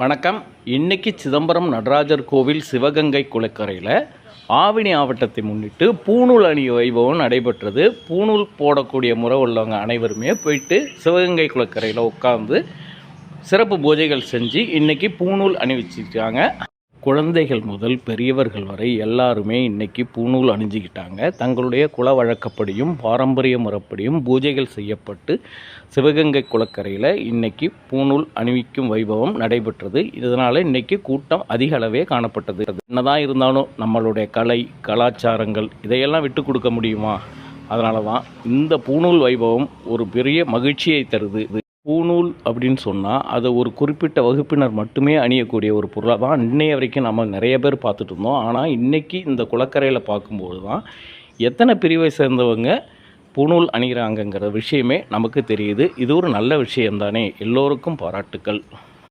வணக்கம். இன்னைக்கு சிதம்பரம் நடராஜர் கோவில் சிவகங்கை குளக்கரையில் ஆவினி ஆவட்டத்தை முன்னிட்டு பூணூல் அணி வைபவம் நடைபெற்றது. பூணூல் போடக்கூடிய முறை உள்ளவங்க அனைவருமே போயிட்டு சிவகங்கை குளக்கரையில் உட்காந்து சிறப்பு பூஜைகள் செஞ்சு இன்னைக்கு பூணூல் அணிவிச்சிருக்காங்க. குழந்தைகள் முதல் பெரியவர்கள் வரை எல்லாருமே இன்னைக்கு பூநூல் அணிஞ்சிக்கிட்டாங்க. தங்களுடைய குல வழக்கப்படியும் பாரம்பரிய முறைப்படியும் பூஜைகள் செய்யப்பட்டு சிவகங்கை குளக்கரையில் இன்னைக்கு பூநூல் அணிவிக்கும் வைபவம் நடைபெற்றது. இதனால் இன்னைக்கு கூட்டம் அதிக அளவே காணப்பட்டது. என்னதான் இருந்தாலும் நம்மளுடைய கலை கலாச்சாரங்கள் இதையெல்லாம் விட்டு கொடுக்க முடியுமா? அதனால தான் இந்த பூநூல் வைபவம் ஒரு பெரிய மகிழ்ச்சியை தருது. பூணூல் அப்படின்னு சொன்னால் அது ஒரு குறிப்பிட்ட வகுப்பினர் மட்டுமே அணியக்கூடிய ஒரு பொருளாக தான் இன்னைய வரைக்கும் நம்ம நிறைய பேர் பார்த்துட்டு இருந்தோம். ஆனால் இன்றைக்கி இந்த குளக்கரையில் பார்க்கும்போது தான் எத்தனை பிரிவை சேர்ந்தவங்க பூணூல் அணிகிறாங்கங்கிற விஷயமே நமக்கு தெரியுது. இது ஒரு நல்ல விஷயம்தானே. எல்லோருக்கும் பாராட்டுக்கள்.